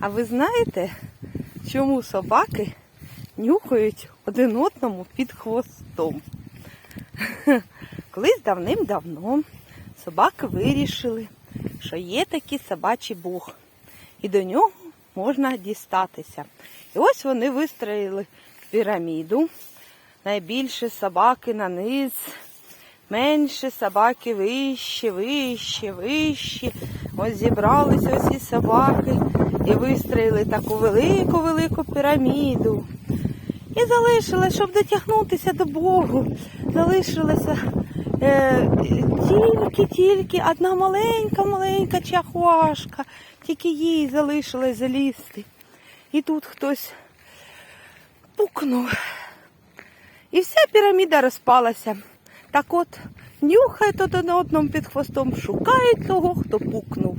А ви знаєте, чому собаки нюхають один одному під хвостом? Колись давним-давно собаки вирішили, що є такий собачий бог, і до нього можна дістатися. І ось вони вистроїли піраміду. Найбільше собаки на низ, менше собаки вище, вище, вище. Ось зібралися усі собаки і вистроїли таку велику-велику піраміду. І залишилось, щоб дотягнутися до Богу. Залишилася е, тільки-тільки одна маленька-маленька чахвашка. Тільки їй залишилось залізти. І тут хтось пукнув. І вся піраміда розпалася. Так от, нюхають один одному під хвостом, шукають того, хто пукнув.